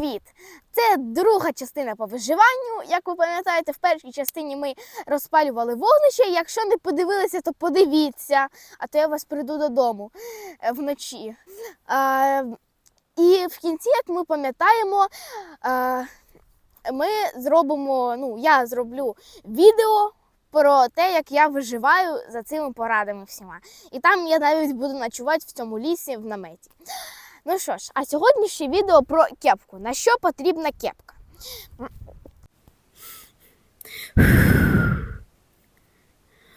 Привіт! Це друга частина по виживанню. Як ви пам'ятаєте, в першій частині ми розпалювали вогнище. Якщо не подивилися, то подивіться, а то я вас прийду додому е, вночі. Е, і в кінці, як ми пам'ятаємо, ми зробимо, ну, я зроблю відео про те, як я виживаю за цими порадами всіма. І там я навіть буду ночувати в цьому лісі в наметі. Ну що ж, а сьогоднішнє відео про кепку. На що потрібна кепка?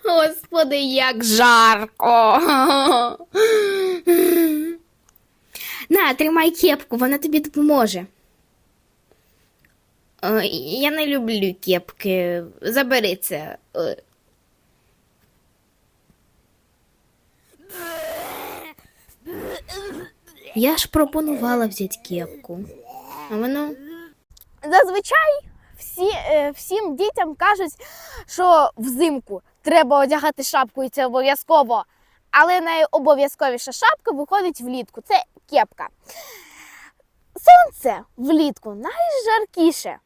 Господи, як жарко. На, тримай кепку, вона тобі допоможе. Е, Я не люблю кепки. Забери це. Я ж пропонувала взяти кепку. А воно. Зазвичай всі, е, всім дітям кажуть, що взимку треба одягати шапку, і це обов'язково. Але найобов'язковіша шапка виходить влітку. Це кепка. Сонце влітку найжаркіше.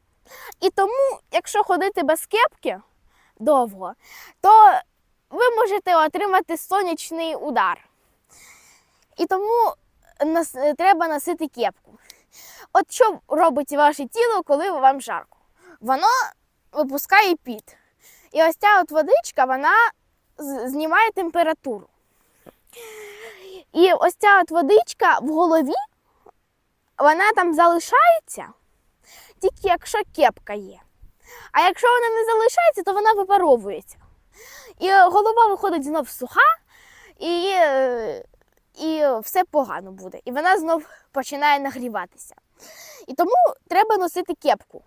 І тому, якщо ходити без кепки довго, то ви можете отримати сонячний удар. І тому нас, е, треба носити кепку. От що робить ваше тіло, коли вам жарко? Воно випускає піт. І ось ця от водичка, вона знімає температуру. І ось ця от водичка в голові, вона там залишається, тільки якщо кепка є. А якщо вона не залишається, то вона випаровується. І голова виходить знов суха, і, все погано буде. І вона знов починає нагріватися. І тому треба носити кепку.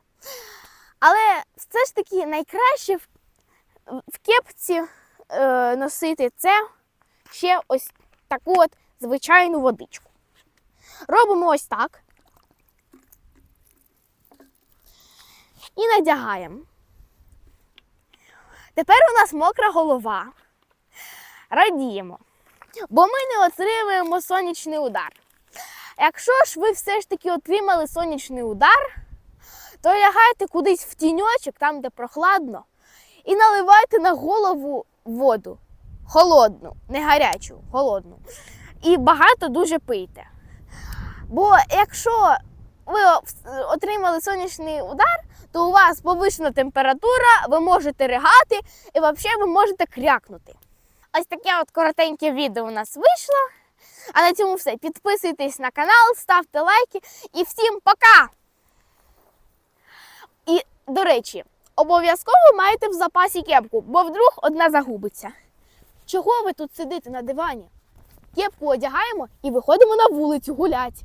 Але все ж таки найкраще в, в кепці е, носити це ще ось таку от звичайну водичку. Робимо ось так. І надягаємо. Тепер у нас мокра голова. Радіємо, бо ми не отримуємо сонячний удар. Якщо ж ви все ж таки отримали сонячний удар, то лягайте кудись в тіньочок, там, де прохладно, і наливайте на голову воду. Холодну, не гарячу, холодну. І багато дуже пийте. Бо якщо ви отримали сонячний удар, то у вас повищена температура, ви можете ригати і взагалі ви можете крякнути. Ось таке от коротеньке відео у нас вийшло. А на цьому все. Підписуйтесь на канал, ставте лайки і всім пока! І, до речі, обов'язково маєте в запасі кепку, бо вдруг одна загубиться. Чого ви тут сидите на дивані? Кепку одягаємо і виходимо на вулицю гулять.